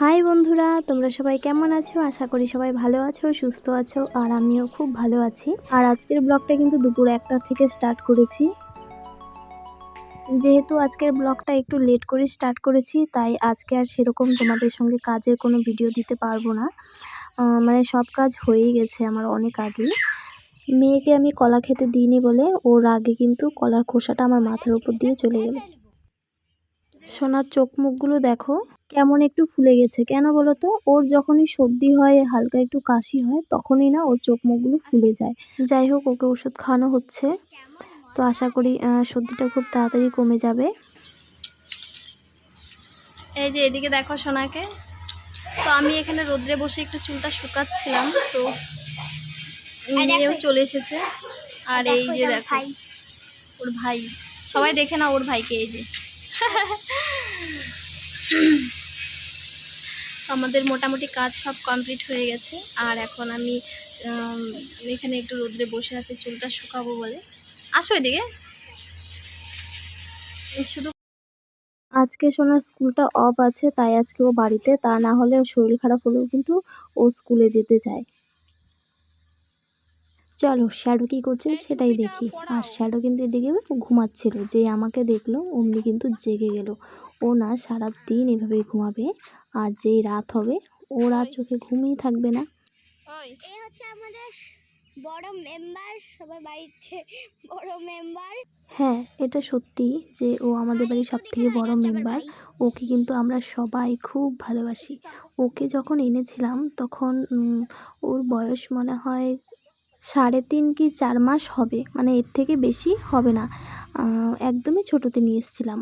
High বন্ধুরা, তোমরা সবাই কেমন আছো? আশা করি সবাই ভালো আছো, সুস্থ আছো, আর আমিও খুব ভালো আছি। আর আজকের ব্লগটা কিন্তু দুপুর একটা থেকে স্টার্ট করেছি। যেহেতু আজকের ব্লগটা একটু লেট করে স্টার্ট করেছি, তাই আজকে আর সেরকম তোমাদের সঙ্গে কাজের কোনো ভিডিও দিতে পারব না। মানে সব কাজ হয়েই গেছে আমার অনেক আগে। মেয়েকে আমি কলা খেতে দিইনি বলে, ওর আগে কিন্তু কলার খোসাটা আমার মাথার উপর দিয়ে চলে গেল। সোনার চোখ মুখগুলো দেখো। কেমন একটু ফুলে গেছে। কেন বলো তো ওর যখনই সর্দি হয় হালকা একটু কাশি হয় তখনই না ওর চোখ মুখগুলো ফুলে যায়। যাই হোক ওকে ওষুধ খাওয়ানো হচ্ছে। তো আশা করি সর্দিটা খুব তাড়াতাড়ি কমে যাবে। এই যে এদিকে দেখো সোনাকে। তো আমি এখানে রোদ্রে বসে একটু চুলটা শুকাচ্ছিলাম তো মেয়েও চলে এসেছে। আর এই যে দেখো ওর ভাই। সবাই দেখে না ওর ভাইকে এই যে। আমাদের মোটামুটি কাজ সব কমপ্লিট হয়ে গেছে। আর এখন আমি এখানে একটু রোদ্রে বসে আছি, চুলটা শুকাবো বলে। আসো এদিকে। শুধু আজকে সোনার স্কুলটা অফ আছে, তাই আজকে ও বাড়িতে, তা না হলে শরীর খারাপ হলেও কিন্তু ও স্কুলে যেতে চায়। চলো শ্যাডো কি করছে সেটাই দেখি। আর শ্যাডো কিন্তু এদিকে ঘুমাচ্ছিল যে আমাকে দেখল অমনি কিন্তু জেগে গেল। ও না সারা দিন এভাবেই ঘুমাবে আর যেই রাত হবে ও রাত চোখে ঘুমিয়ে থাকবে না। এই হচ্ছে আমাদের বড় মেম্বার সবার বাড়িতে বড় মেম্বার। হ্যাঁ এটা সত্যি যে ও আমাদের বাড়ির সব থেকে বড় মেম্বার ওকে কিন্তু আমরা সবাই খুব ভালোবাসি। ওকে যখন এনেছিলাম তখন ওর বয়স মনে হয় সাড়ে তিন কি চার মাস হবে মানে এর থেকে বেশি হবে না। একদমই ছোটোতে নিয়ে এসেছিলাম।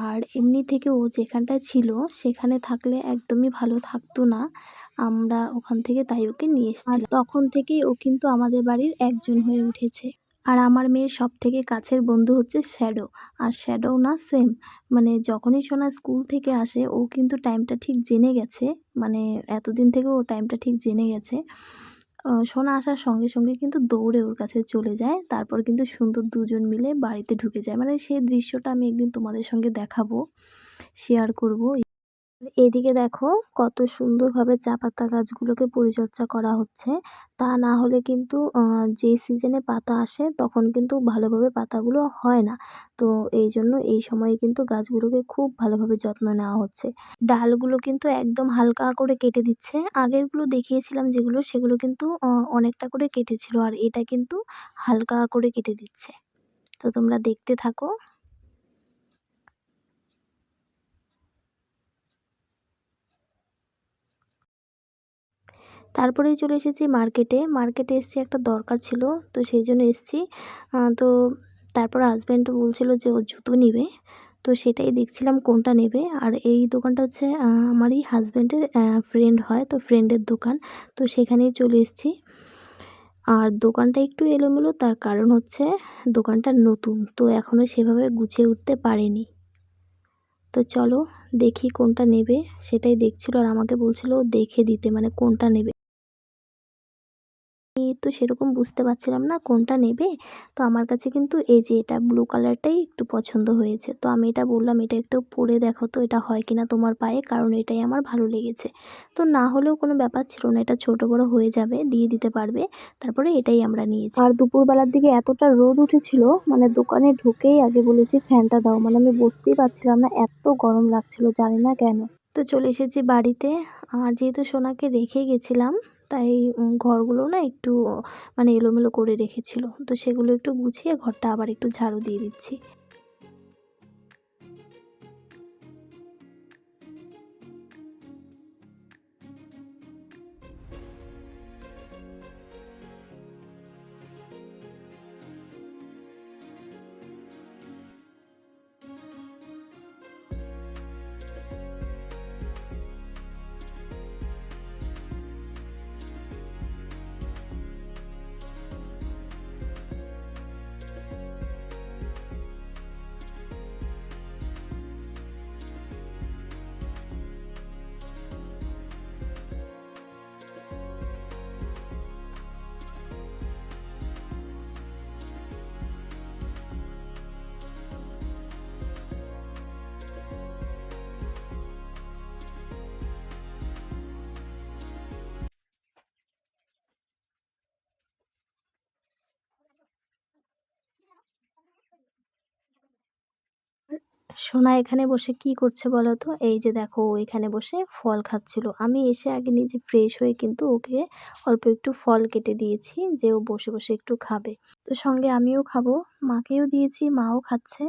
আর এমনি থেকে ও যেখানটায় ছিল সেখানে থাকলে একদমই ভালো থাকতো না। আমরা ওখান থেকে তাই ওকে নিয়ে এসেছি তখন থেকেই ও কিন্তু আমাদের বাড়ির একজন হয়ে উঠেছে। আর আমার মেয়ের সব থেকে কাছের বন্ধু হচ্ছে শ্যাডো। আর শ্যাডো না সেম মানে যখনই সোনা স্কুল থেকে আসে ও কিন্তু টাইমটা ঠিক জেনে গেছে। মানে এতদিন থেকে ও টাইমটা ঠিক জেনে গেছে। সোনা আসার সঙ্গে সঙ্গে কিন্তু দৌড়ে ওর কাছে চলে যায়। তারপর কিন্তু সুন্দর দুজন মিলে বাড়িতে ঢুকে যায়। মানে সেই দৃশ্যটা আমি একদিন তোমাদের সঙ্গে দেখাবো শেয়ার করব। এদিকে দেখো কত সুন্দরভাবে চা পাতা গাছগুলোকে পরিচর্যা করা হচ্ছে। তা না হলে কিন্তু যে সিজনে পাতা আসে তখন কিন্তু ভালোভাবে পাতাগুলো হয় না। তো এই জন্য এই সময়ে কিন্তু গাছগুলোকে খুব ভালোভাবে যত্ন নেওয়া হচ্ছে। ডালগুলো কিন্তু একদম হালকা করে কেটে দিচ্ছে। আগেরগুলো দেখিয়েছিলাম যেগুলো, সেগুলো কিন্তু অনেকটা করে কেটেছিল আর এটা কিন্তু হালকা করে কেটে দিচ্ছে। তো তোমরা দেখতে থাকো। তারপরেই চলে এসেছি মার্কেটে। মার্কেটে এসেছি একটা দরকার ছিল, তো সেই জন্য এসেছি। তো তারপর হাজব্যান্ড বলছিল যে ও জুতো নেবে, তো সেটাই দেখছিলাম কোনটা নেবে। আর এই দোকানটা হচ্ছে আমারই হাজব্যান্ডের ফ্রেন্ড হয়, তো ফ্রেন্ডের দোকান, তো সেখানেই চলে এসেছি। আর দোকানটা একটু এলোমেলো, তার কারণ হচ্ছে দোকানটা নতুন, তো এখনও সেভাবে গুছিয়ে উঠতে পারেনি। তো চলো দেখি কোনটা নেবে, সেটাই দেখছিল আর আমাকে বলছিল দেখে দিতে মানে কোনটা নেবে। তো সেরকম বুঝতে পারছিলাম না কোনটা নেবে। তো আমার কাছে কিন্তু এই যে এটা ব্লু কালারটাই একটু পছন্দ হয়েছে। তো আমি এটা বললাম, এটা একটু পরে দেখো তো, এটা হয় কিনা তোমার পায়ে, কারণ এটাই আমার ভালো লেগেছে। তো না হলেও কোনো ব্যাপার ছিল না, এটা ছোট বড় হয়ে যাবে, দিয়ে দিতে পারবে। তারপরে এটাই আমরা নিয়েছি। আর দুপুরবেলার দিকে এতটা রোদ উঠেছিল মানে দোকানে ঢুকেই আগে বলেছি, ফ্যানটা দাও। মানে আমি বুঝতেই পারছিলাম না, এত গরম লাগছিল, জানি না কেন। তো চলে এসেছি বাড়িতে। আর যেহেতু সোনাকে রেখে গেছিলাম তাই ঘরগুলো না একটু মানে এলোমেলো করে রেখেছিল। তো সেগুলো একটু গুছিয়ে ঘরটা আবার একটু ঝাড়ু দিয়ে দিচ্ছি। সোনা এখানে বসে কি করছে বলো তো? এই যে দেখো ও এখানে বসে ফল খাচ্ছিল। আমি এসে আগে নিজে ফ্রেশ হয়ে কিন্তু ওকে অল্প একটু ফল কেটে দিয়েছি যে ও বসে বসে একটু খাবে। তো সঙ্গে আমিও খাব, মাকেও দিয়েছি, মাও খাচ্ছে।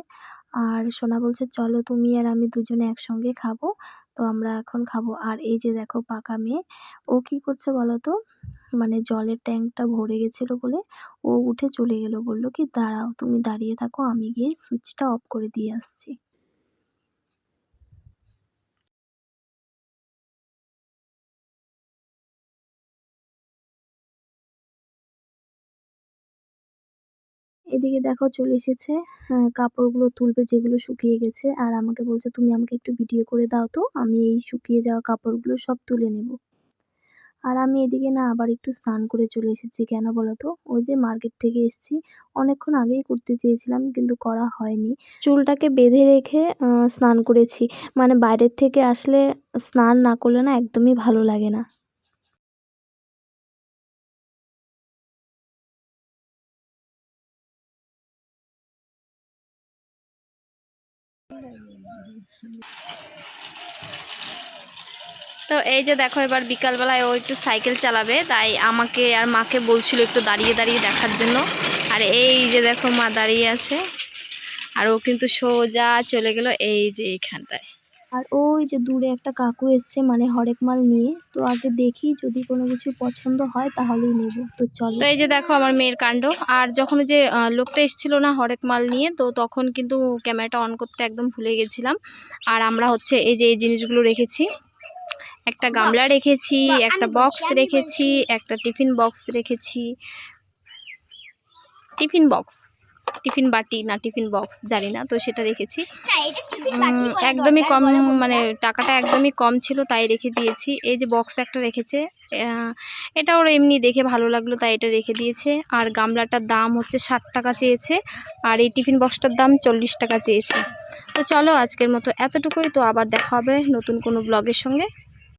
আর সোনা বলছে, চলো তুমি আর আমি দুজনে একসঙ্গে খাব, তো আমরা এখন খাব। আর এই যে দেখো পাকা মেয়ে, ও কি করছে বলো তো? মানে জলের ট্যাঙ্কটা ভরে গেছিল বলে ও উঠে চলে গেল, বলল কি, দাঁড়াও, তুমি দাঁড়িয়ে থাকো, আমি গিয়ে সুইচটা অফ করে দিয়ে আসছি। এদিকে দেখো চলে এসেছে। হ্যাঁ, কাপড়গুলো তুলবে যেগুলো শুকিয়ে গেছে। আর আমাকে বলছে তুমি আমাকে একটু ভিডিও করে দাও তো। আমি এই শুকিয়ে যাওয়া কাপড়গুলো সব তুলে নেব। আর আমি এদিকে না আবার একটু স্নান করে চলে এসেছি। কেন বলো তো? ওই যে মার্কেট থেকে এসেছি। অনেকক্ষণ আগেই করতে চেয়েছিলাম কিন্তু করা হয়নি। চুলটাকে বেঁধে রেখে স্নান করেছি। মানে বাইরের থেকে আসলে স্নান না করলে না একদমই ভালো লাগে না। তো এই যে দেখো, এবার বিকালবেলায় ও একটু সাইকেল চালাবে, তাই আমাকে আর মাকে বলছিল একটু দাঁড়িয়ে দাঁড়িয়ে দেখার জন্য। আর এই যে দেখো মা দাঁড়িয়ে আছে, আর ও কিন্তু সোজা চলে গেল এই যে এইখানটায় আর ওই যে দূরে একটা কাকু এসছে মানে হরেক মাল নিয়ে। তো আগে দেখি যদি কোনো কিছু পছন্দ হয় তাহলেই নেব। তো চলো। তো এই যে দেখো আমার মেয়ের কাণ্ড। আর যখন ওই যে লোকটা এসেছিল না হরেক মাল নিয়ে তো তখন কিন্তু ক্যামেরাটা অন করতে একদম ভুলে গেছিলাম। আর আমরা হচ্ছে এই যে এই জিনিসগুলো রেখেছি। একটা গামলা রেখেছি একটা বক্স রেখেছি একটা টিফিন বক্স রেখেছি। টিফিন বক্স টিফিন বাটি না টিফিন বক্স জানি না তো সেটা রেখেছি। একদমই কম মানে টাকাটা একদমই কম ছিল তাই রেখে দিয়েছি। এই যে বক্স একটা রেখেছে এটা ওর এমনি দেখে ভালো লাগল তাই এটা রেখে দিয়েছে। আর গামলাটার দাম হচ্ছে ষাট টাকা চেয়েছে আর এই টিফিন বক্সটার দাম চল্লিশ টাকা চেয়েছে। তো চলো আজকের মতো এতটুকুই তো আবার দেখা হবে নতুন কোনো ব্লগের সঙ্গে।